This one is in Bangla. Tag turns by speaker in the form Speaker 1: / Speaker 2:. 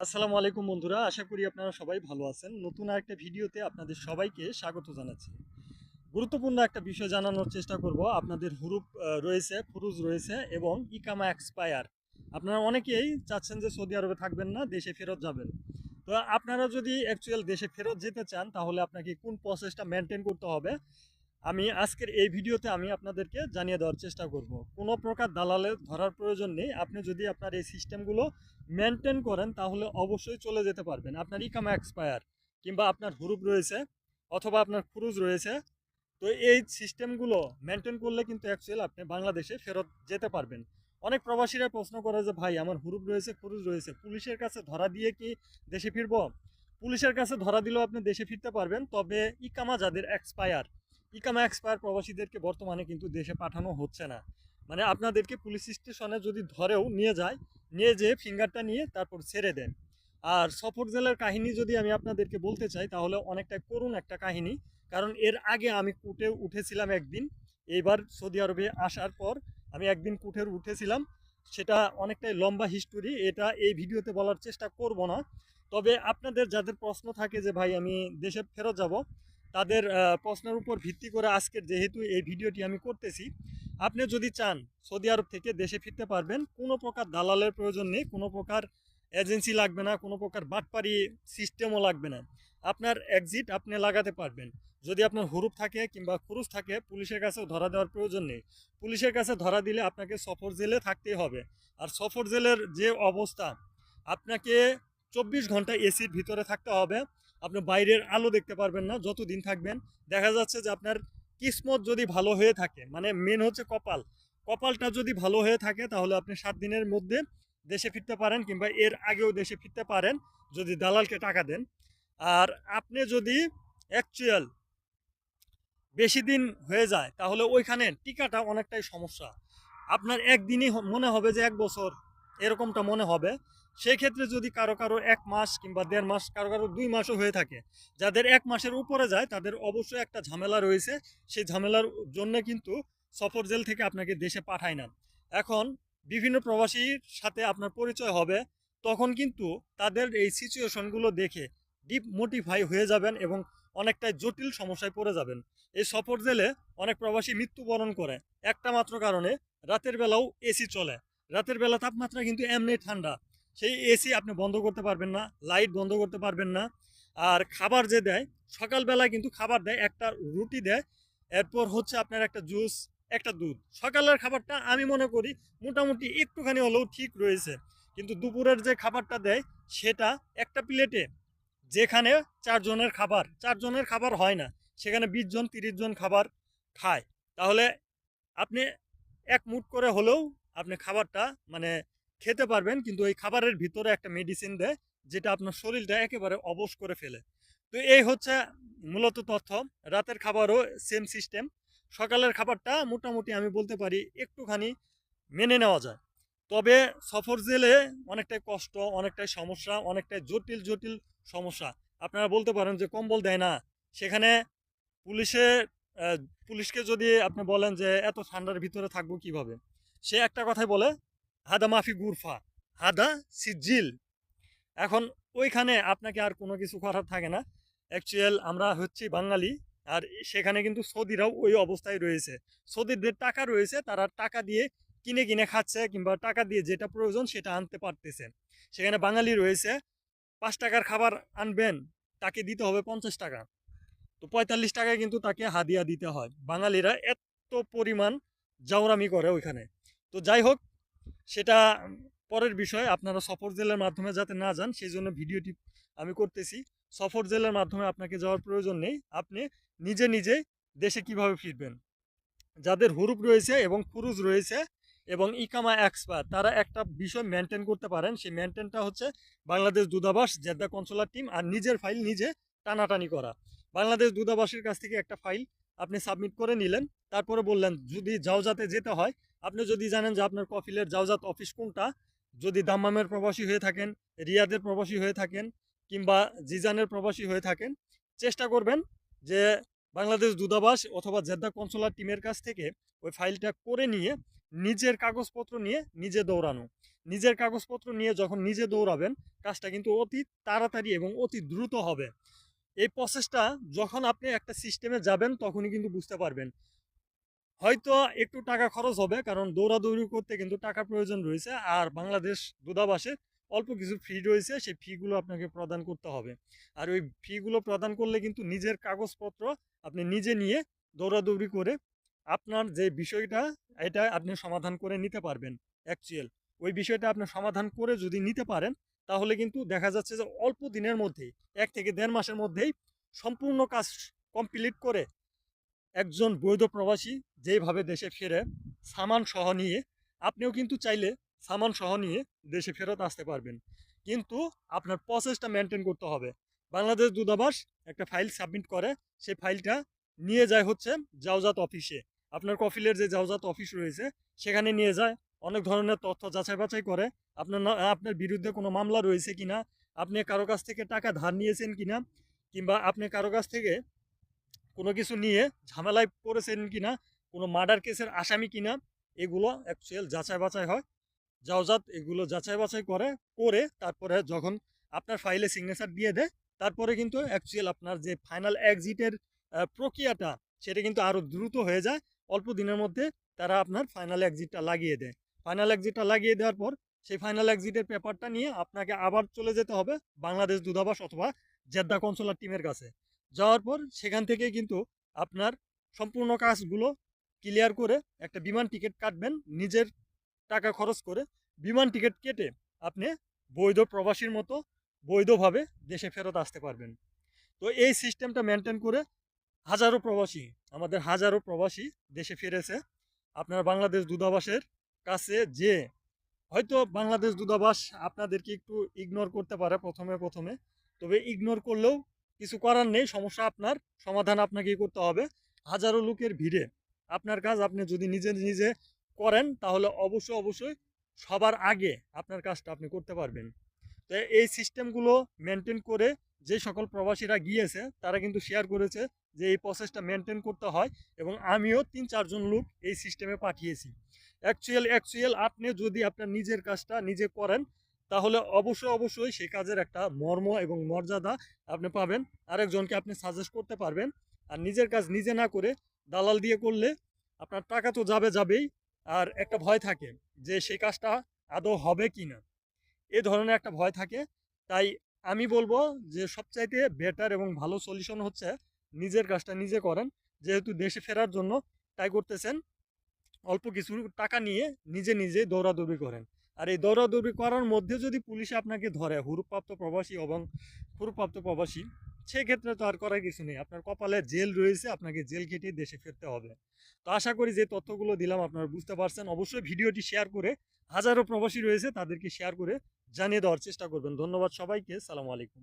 Speaker 1: আসসালামু আলাইকুম বন্ধুরা, আশা করি আপনারা সবাই ভালো আছেন। নতুন একটা ভিডিওতে আপনাদের সবাইকে স্বাগত জানাচ্ছি। গুরুত্বপূর্ণ একটা বিষয় জানানোর চেষ্টা করব, আপনাদের হুরুপ রয়েছে, ফুরুজ রয়েছে এবং ইকামা এক্সপায়ার। আপনারা অনেকেই চাচ্ছেন যে সৌদি আরবে থাকবেন না, দেশে ফেরত যাবেন। তো আপনারা যদি অ্যাকচুয়াল দেশে ফেরত যেতে চান, তাহলে আপনাকে কোন প্রসেসটা মেনটেন করতে হবে আমি আজকের এই ভিডিওতে আমি আপনাদেরকে জানিয়ে দেওয়ার চেষ্টা করব। কোনো প্রকার দালালে ধরার প্রয়োজন নেই। আপনি যদি আপনার এই সিস্টেমগুলো মেনটেন করেন, তাহলে অবশ্যই চলে যেতে পারবেন। আপনার ইকামা এক্সপায়ার কিংবা আপনার হুরুপ রয়েছে, অথবা আপনার খুরুজ রয়েছে। তো এই সিস্টেমগুলো মেনটেন করলে কিন্তু অ্যাকচুয়াল আপনি বাংলাদেশে ফেরত যেতে পারবেন। অনেক প্রবাসীরা প্রশ্ন করে যে, ভাই, আমার হুরুপ রয়েছে, খুরুজ রয়েছে, পুলিশের কাছে ধরা দিয়ে কি দেশে ফিরবো? পুলিশের কাছে ধরা দিলেও আপনি দেশে ফিরতে পারবেন, তবে ইকামা যাদের এক্সপায়ার ইকামা এক্সপায়ার প্রবাসীদেরকে বর্তমানে কিন্তু দেশে পাঠানো হচ্ছে না। মানে আপনাদেরকে পুলিশ স্টেশনে যদি ধরেও নিয়ে যায়, নিয়ে যেয়ে ফিঙ্গারটা নিয়ে তারপর ছেড়ে দেন। আর সফর জেলার কাহিনী যদি আমি আপনাদেরকে বলতে চাই, তাহলে অনেকটা করুণ একটা কাহিনী। কারণ এর আগে আমি কুটে উঠেছিলাম একদিন। এইবার সৌদি আরবে আসার পর আমি একদিন কুঠের উঠেছিলাম। সেটা অনেকটাই লম্বা হিস্টোরি এটা এই ভিডিওতে বলার চেষ্টা করব না। তবে আপনাদের যাদের প্রশ্ন থাকে যে, ভাই, আমি দেশে ফেরত যাব? তাদের প্রশ্নের উপর ভিত্তি করে আজকের যেহেতু এই ভিডিওটি আমি করতেছি, আপনি যদি চান সৌদি আরব থেকে দেশে ফিরতে পারবেন, কোনো প্রকার দালালের প্রয়োজন নেই, কোনো প্রকার এজেন্সি লাগবে না, কোনো প্রকার বাটপারি সিস্টেমও লাগবে না। আপনার এক্সিট আপনি লাগাতে পারবেন। যদি আপনার হুরুপ থাকে কিংবা খুরুজ থাকে, পুলিশের কাছেও ধরা দেওয়ার প্রয়োজন নেই। পুলিশের কাছে ধরা দিলে আপনাকে সফর জেলে থাকতেই হবে। আর সফর জেলের যে অবস্থা, আপনাকে চব্বিশ ঘণ্টা এসির ভিতরে থাকতে হবে। আপনি বাইরের আলো দেখতে পারবেন না, যতদিন থাকবেন। দেখা যাচ্ছে যে আপনার কিসমত যদি ভালো হয়ে থাকে মানে মেন হচ্ছে কপাল। কপালটা যদি ভালো হয়ে থাকে, তাহলে আপনি সাত দিনের মধ্যে দেশে ফিরতে পারেন কিংবা এর আগেও দেশে ফিরতে পারেন, যদি দালালকে টাকা দেন। আর আপনি যদি অ্যাকচুয়াল বেশি দিন হয়ে যায়, তাহলে ওইখানে টিকাটা অনেকটাই সমস্যা। আপনার একদিনই মনে হবে যে এক বছর, এরকমটা মনে হবে। সেই ক্ষেত্রে যদি কারও কারও এক মাস কিংবা দেড় মাস, কারও কারও দুই মাসও হয়ে থাকে, যাদের এক মাসের উপরে যায়, তাদের অবশ্যই একটা ঝামেলা রয়েছে। সেই ঝামেলার জন্য কিন্তু সফর জেল থেকে আপনাকে দেশে পাঠায় না। এখন বিভিন্ন প্রবাসীর সাথে আপনার পরিচয় হবে, তখন কিন্তু তাদের এই সিচুয়েশনগুলো দেখে ডিপ মোটিফাই হয়ে যাবেন এবং অনেকটাই জটিল সমস্যায় পড়ে যাবেন। এই সফর জেলে অনেক প্রবাসী মৃত্যুবরণ করে। একটা মাত্র কারণে রাতের বেলাও এসি চলে। রাতের বেলা তাপমাত্রা কিন্তু এমনি ঠান্ডা। সেই এসি আপনি বন্ধ করতে পারবেন না লাইট বন্ধ করতে পারবেন না। আর খাবার যে দেয়, সকালবেলায় কিন্তু খাবার দেয়, একটা রুটি দেয়, এরপর হচ্ছে আপনার একটা জুস একটা দুধ। সকালের খাবারটা আমি মনে করি মোটামুটি একটুখানি হলেও ঠিক রয়েছে। কিন্তু দুপুরের যে খাবারটা দেয়, সেটা একটা প্লেটে, যেখানে চারজনের খাবার চারজনের খাবার হয় না, সেখানে বিশ জন, তিরিশ জন খাবার খায়। তাহলে আপনি এক মুঠ করে হলেও আপনি খাবারটা মানে খেতে পারবেন, কিন্তু ওই খাবারের ভিতরে একটা মেডিসিন দেয়, যেটা আপনার শরীরটা একেবারে অবশ করে ফেলে। তো এই হচ্ছে মূলত তথ্য। রাতের খাবারও সেম সিস্টেম সকালের খাবারটা মোটামুটি আমি বলতে পারি একটুখানি মেনে নেওয়া যায়। তবে সফর জেলে অনেকটাই কষ্ট, অনেকটাই সমস্যা, অনেকটাই জটিল জটিল সমস্যা। আপনারা বলতে পারেন যে কম্বল দেয় না। সেখানে পুলিশে পুলিশকে যদি আপনি বলেন যে, এত ঠান্ডার ভিতরে থাকব কীভাবে? সে একটা কথাই বলে হাদা মাফি গুরফা, হাদা সিজিল এখন ওইখানে আপনাকে আর কোনো কিছু করার থাকে না। অ্যাকচুয়াল আমরা হচ্ছি বাঙালি, আর সেখানে কিন্তু সৌদিরাও ওই অবস্থায় রয়েছে। সৌদিদের টাকা রয়েছে, তারা টাকা দিয়ে কিনে কিনে খাচ্ছে কিংবা টাকা দিয়ে যেটা প্রয়োজন সেটা আনতে পারতেছে। সেখানে বাঙালি রয়েছে, পাঁচ টাকার খাবার আনবেন, তাকে দিতে হবে পঞ্চাশ টাকা। তো পঁয়তাল্লিশ টাকায় কিন্তু তাকে হাদিয়া দিতে হয়। বাঙালিরা এত পরিমাণ জাউরামি করে ওইখানে। তো যাই হোক সেটা পরের বিষয়। আপনারা সফর জেলের মাধ্যমে যাতে না যান সেই জন্য ভিডিওটি আমি করতেছি। সফর জেলের মাধ্যমে আপনাকে যাওয়ার প্রয়োজন নেই। আপনি নিজে নিজে দেশে কীভাবে ফিরবেন? যাদের হুরুপ রয়েছে এবং ফুরুজ রয়েছে এবং ইকামা এক্সপায়ার তারা একটা বিষয় মেনটেন করতে পারেন। সেই মেনটেনটা হচ্ছে বাংলাদেশ দূতাবাস, জেদ্দা কনসোলার টিম আর নিজের ফাইল নিজে টানাটানি করা। বাংলাদেশ দূতাবাসের কাছ থেকে একটা ফাইল আপনি সাবমিট করে নিলেন, তারপরে বললেন, যদি জাওজাতে যেতে হয়, আপনি যদি জানেন যে আপনার কফিলের জাওজাত অফিস কোনটা, যদি দাম্মামের প্রবাসী হয়ে থাকেন, রিয়াদের প্রবাসী হয়ে থাকেন, কিংবা জিজানের প্রবাসী হয়ে থাকেন, চেষ্টা করবেন যে বাংলাদেশ দূতাবাস অথবা জেদ্দা কনসোলার টিমের কাছ থেকে ওই ফাইলটা করে নিয়ে নিজের কাগজপত্র নিয়ে নিজে দৌড়ানো। নিজের কাগজপত্র নিয়ে যখন নিজে দৌড়াবেন, কাজটা কিন্তু অতি তাড়াতাড়ি এবং অতি দ্রুত হবে। এই প্রসেসটা যখন আপনি একটা সিস্টেমে যাবেন, তখনই কিন্তু বুঝতে পারবেন। হয়তো একটু টাকা খরচ হবে, কারণ দৌড়াদৌড়ি করতে কিন্তু টাকা প্রয়োজন রয়েছে, আর বাংলাদেশ দূতাবাসে অল্প কিছু ফি রয়েছে, সেই ফিগুলো আপনাকে প্রদান করতে হবে। আর ওই ফিগুলো প্রদান করলে কিন্তু নিজের কাগজপত্র আপনি নিজে নিয়ে দৌড়াদৌড়ি করে আপনার যে বিষয়টা, এটা আপনি সমাধান করে নিতে পারবেন অ্যাকচুয়াল ওই বিষয়টা আপনি সমাধান করে যদি নিতে পারেন তাহলে কিন্তু দেখা যাচ্ছে যে অল্প দিনের মধ্যেই, এক থেকে দেড় মাসের মধ্যেই সম্পূর্ণ কাজ কমপ্লিট করে একজন বৈধ প্রবাসী যেভাবে দেশে ফেরে, সামান সহ নিয়ে, আপনিও কিন্তু চাইলে সামান সহ নিয়ে দেশে ফেরত আসতে পারবেন। কিন্তু আপনার প্রসেসটা মেনটেন করতে হবে। বাংলাদেশ দূতাবাস একটা ফাইল সাবমিট করে, সেই ফাইলটা নিয়ে যায় হচ্ছে জাওজাত অফিসে আপনার কফিলের যে জাওজাত অফিস রয়েছে, সেখানে নিয়ে যায় অনেক ধরনের তথ্য যাচাই বাছাই করে। আপনার আপনার বিরুদ্ধে কোনো মামলা রয়েছে কিনা, আপনি কারও কাছ থেকে টাকা ধার নিয়েছেন কিনা, কিংবা আপনি কারও কাছ থেকে কোনো কিছু নিয়ে ঝামেলায় পড়েছেন কিনা, কোনো মার্ডার কেসের আসামি কিনা, এগুলো অ্যাকচুয়াল যাচাই বাছাই হয়। জাওজাত এগুলো যাচাই বাছাই করে করে তারপরে যখন আপনার ফাইলে সিগনেচার দিয়ে দেয়, তারপরে কিন্তু অ্যাকচুয়াল আপনার যে ফাইনাল এক্সিটের প্রক্রিয়াটা, সেটা কিন্তু আরও দ্রুত হয়ে যায়। অল্প দিনের মধ্যে তারা আপনার ফাইনাল এক্সিটটা লাগিয়ে দেয়। ফাইনাল এক্সিটটা লাগিয়ে দেওয়ার পর, সেই ফাইনাল এক্সিটের পেপারটা নিয়ে আপনাকে আবার চলে যেতে হবে বাংলাদেশ দূতাবাস অথবা জেদ্দা কনসুলার টিমের কাছে। যাওয়ার পর সেখান থেকে কিন্তু আপনার সম্পূর্ণ কাজগুলো ক্লিয়ার করে একটা বিমান টিকিট কাটবেন, নিজের টাকা খরচ করে। বিমান টিকিট কেটে আপনি বৈধ প্রবাসীর মতো বৈধভাবে দেশে ফেরত আসতে পারবেন। তো এই সিস্টেমটা মেনটেন করে হাজারো প্রবাসী, আমাদের হাজারো প্রবাসী দেশে ফিরেছে। আপনার বাংলাদেশ দূতাবাসের কাছে যে হয়তো বাংলাদেশ দূতাবাস আপনাদেরকে একটু ইগনোর করতে পারে প্রথমে প্রথমে। তবে ইগনোর করলেও কিছু করার নেই, সমস্যা আপনার, সমাধান আপনাকেই করতে হবে। হাজারো লোকের ভিড়ে। আপনার কাজ আপনি যদি নিজে নিজে করেন, তাহলে অবশ্যই অবশ্যই সবার আগে আপনার কাজটা আপনি করতে পারবেন। তো এই সিস্টেমগুলো মেনটেন করে যে সকল প্রবাসীরা গিয়েছে, তারা কিন্তু শেয়ার করেছে যে এই প্রসেসটা মেনটেন করতে হয় এবং আমিও তিন, চারজন লোক এই সিস্টেমে পাঠিয়েছি। অ্যাকচুয়াল অ্যাকচুয়াল আপনি যদি আপনার নিজের কাজটা নিজে করেন, তাহলে অবশ্যই অবশ্যই সেই কাজের একটা মর্ম এবং মর্যাদা আপনি পাবেন। আরেকজনকে আপনি সাজেস্ট করতে পারবেন। আর নিজের কাজ নিজে না করে দালাল দিয়ে করলে আপনার টাকা তো যাবে যাবেই, আর একটা ভয় থাকে যে সেই কাজটা আদৌ হবে কি না এ ধরনের একটা ভয় থাকে। তাই আমি বলব যে সবচাইতে বেটার এবং ভালো সলিউশন হচ্ছে নিজের কাজটা নিজে করেন। যেহেতু দেশে ফেরার জন্য ট্রাই করতেছেন। অল্প কিছু টাকা নিয়ে নিজে নিজে দৌড়াদৌড়ি করেন। আর এই দৌড়াদৌড়ি করার মধ্যে যদি পুলিশে আপনাকে ধরে, হুরুপ্রাপ্ত প্রবাসী এবং হুরুপ্রাপ্ত প্রবাসী, সেক্ষেত্রে তো আর করার কিছু নেই। আপনার কপালে জেল রয়েছে, আপনাকে জেল কেটে দেশে ফিরতে হবে। তো আশা করি যে তথ্যগুলো দিলাম, আপনারা বুঝতে পারছেন। অবশ্যই ভিডিওটি শেয়ার করে হাজারো প্রবাসী রয়েছে, তাদেরকে শেয়ার করে জানিয়ে দেওয়ার চেষ্টা করবেন। ধন্যবাদ সবাইকে, সালাম আলাইকুম।